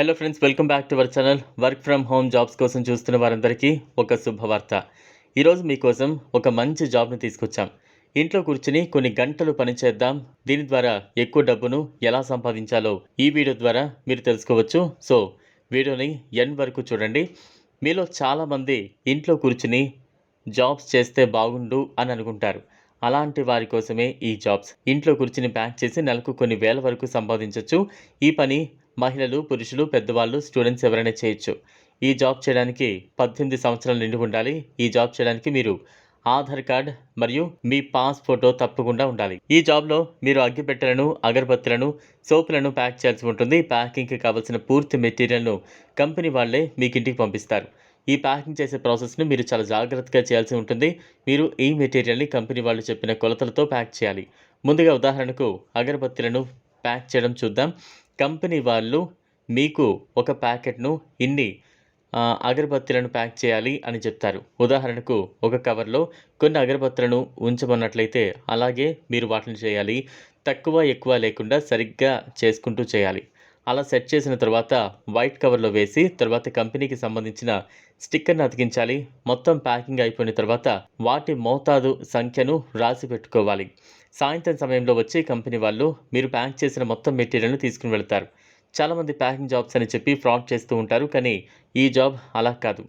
Hello friends welcome back to our channel work from home jobs కోసం చూస్తున్న వారందరికీ ఒక శుభవార్త. ఈరోజు మీకోసం ఒక మంచి జాబ్ని తీసుకొచ్చాం. ఇంట్లో కూర్చుని కొన్ని గంటలు పనిచేద్దాం దీని ద్వారా ఎక్కువ డబ్బును ఎలా సంపాదించాలో ఈ వీడియో ద్వారా మీరు తెలుసుకోవచ్చు. సో వీడియోని ఎండ్ వరకు చూడండి. మీలో చాలామంది ఇంట్లో కూర్చుని జాబ్స్ చేస్తే బాగుండు అని అనుకుంటారు. అలాంటి వారి కోసమే ఈ జాబ్స్. ఇంట్లో కూర్చుని ప్యాక్ చేసి నెలకు కొన్ని వేల వరకు సంపాదించవచ్చు ఈ పని మహిళలు పురుషులు పెద్దవాళ్ళు స్టూడెంట్స్ ఎవరైనా చేయొచ్చు. ఈ జాబ్ చేయడానికి పద్దెనిమిది సంవత్సరాలు నిండి ఉండాలి. ఈ జాబ్ చేయడానికి మీరు ఆధార్ కార్డ్ మరియు మీ పాస్ ఫోటో తప్పకుండా ఉండాలి. ఈ జాబ్లో మీరు అగ్గిపెట్టెలను అగరబత్తులను సోపులను ప్యాక్ చేయాల్సి ఉంటుంది. ప్యాకింగ్కి కావాల్సిన పూర్తి మెటీరియల్ను కంపెనీ వాళ్ళే మీకు ఇంటికి పంపిస్తారు. ఈ ప్యాకింగ్ చేసే ప్రాసెస్ను మీరు చాలా జాగ్రత్తగా చేయాల్సి ఉంటుంది. మీరు ఈ మెటీరియల్ని కంపెనీ వాళ్ళు చెప్పిన కొలతలతో ప్యాక్ చేయాలి. ముందుగా ఉదాహరణకు అగరబత్తులను ప్యాక్ చేయడం చూద్దాం. కంపెనీ వాళ్ళు మీకు ఒక ప్యాకెట్ను ఇన్ని అగరబత్తులను ప్యాక్ చేయాలి అని చెప్తారు. ఉదాహరణకు ఒక కవర్లో కొన్ని అగరబత్తులను ఉంచమన్నట్లయితే అలాగే మీరు వాటిని చేయాలి. తక్కువ ఎక్కువ లేకుండా సరిగ్గా చేసుకుంటూ చేయాలి. అలా సెట్ చేసిన తర్వాత వైట్ కవర్లో వేసి తర్వాత కంపెనీకి సంబంధించిన స్టిక్కర్ని అతికించాలి. మొత్తం ప్యాకింగ్ అయిపోయిన తర్వాత వాటి మోతాదు సంఖ్యను రాసి పెట్టుకోవాలి. సాయంత్రం సమయంలో వచ్చి కంపెనీ వాళ్ళు మీరు ప్యాక్ చేసిన మొత్తం మెటీరియల్ను తీసుకుని వెళ్తారు. చాలామంది ప్యాకింగ్ జాబ్స్ అని చెప్పి ఫ్రాడ్ చేస్తూ ఉంటారు కానీ ఈ జాబ్ అలా కాదు.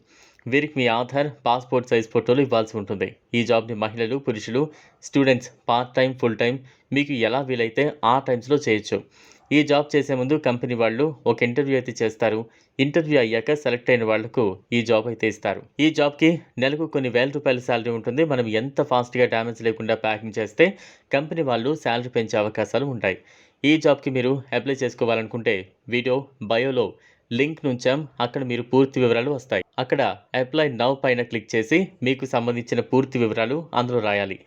వీరికి మీ ఆధార్ పాస్పోర్ట్ సైజ్ ఫోటోలు ఇవ్వాల్సి ఉంటుంది. ఈ జాబ్ని మహిళలు పురుషులు students part time full time మీకు ఎలా వీలైతే ఆ టైమ్స్లో చేయొచ్చు. ఈ జాబ్ చేసే ముందు కంపెనీ వాళ్ళు ఒక ఇంటర్వ్యూ అయితే చేస్తారు. ఇంటర్వ్యూ అయ్యాక సెలెక్ట్ అయిన వాళ్ళకు ఈ జాబ్ అయితే ఇస్తారు. ఈ జాబ్కి నెలకు కొన్ని వేల రూపాయల శాలరీ ఉంటుంది. మనం ఎంత ఫాస్ట్గా డ్యామేజ్ లేకుండా ప్యాకింగ్ చేస్తే కంపెనీ వాళ్ళు శాలరీ పెంచే అవకాశాలు ఉంటాయి. ఈ జాబ్కి మీరు అప్లై చేసుకోవాలనుకుంటే వీడియో బయోలో లింక్ నుంచాం. అక్కడ మీరు పూర్తి వివరాలు వస్తాయి. అక్కడ అప్లై నవ్ పైన క్లిక్ చేసి మీకు సంబంధించిన పూర్తి వివరాలు అందులో రాయాలి.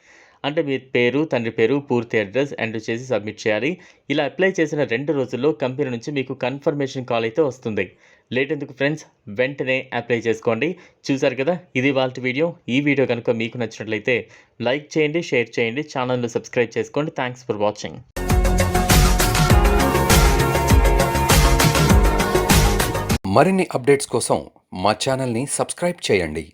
అంటే మీ పేరు తండ్రి పేరు పూర్తి అడ్రస్ ఎంటర్ చేసి సబ్మిట్ చేయాలి. ఇలా అప్లై చేసిన రెండు రోజుల్లో కంపెనీ నుంచి మీకు కన్ఫర్మేషన్ కాల్ అయితే వస్తుంది. లేట్ ఎందుకు ఫ్రెండ్స్? వెంటనే అప్లై చేసుకోండి. చూసారు కదా ఇది వాళ్ళ వీడియో. ఈ వీడియో కనుక మీకు నచ్చినట్లయితే లైక్ చేయండి షేర్ చేయండి ఛానల్ను సబ్స్క్రైబ్ చేసుకోండి. థ్యాంక్స్ ఫర్ వాచింగ్ మరిన్ని అప్డేట్స్ కోసం మా ఛానల్ని సబ్స్క్రైబ్ చేయండి.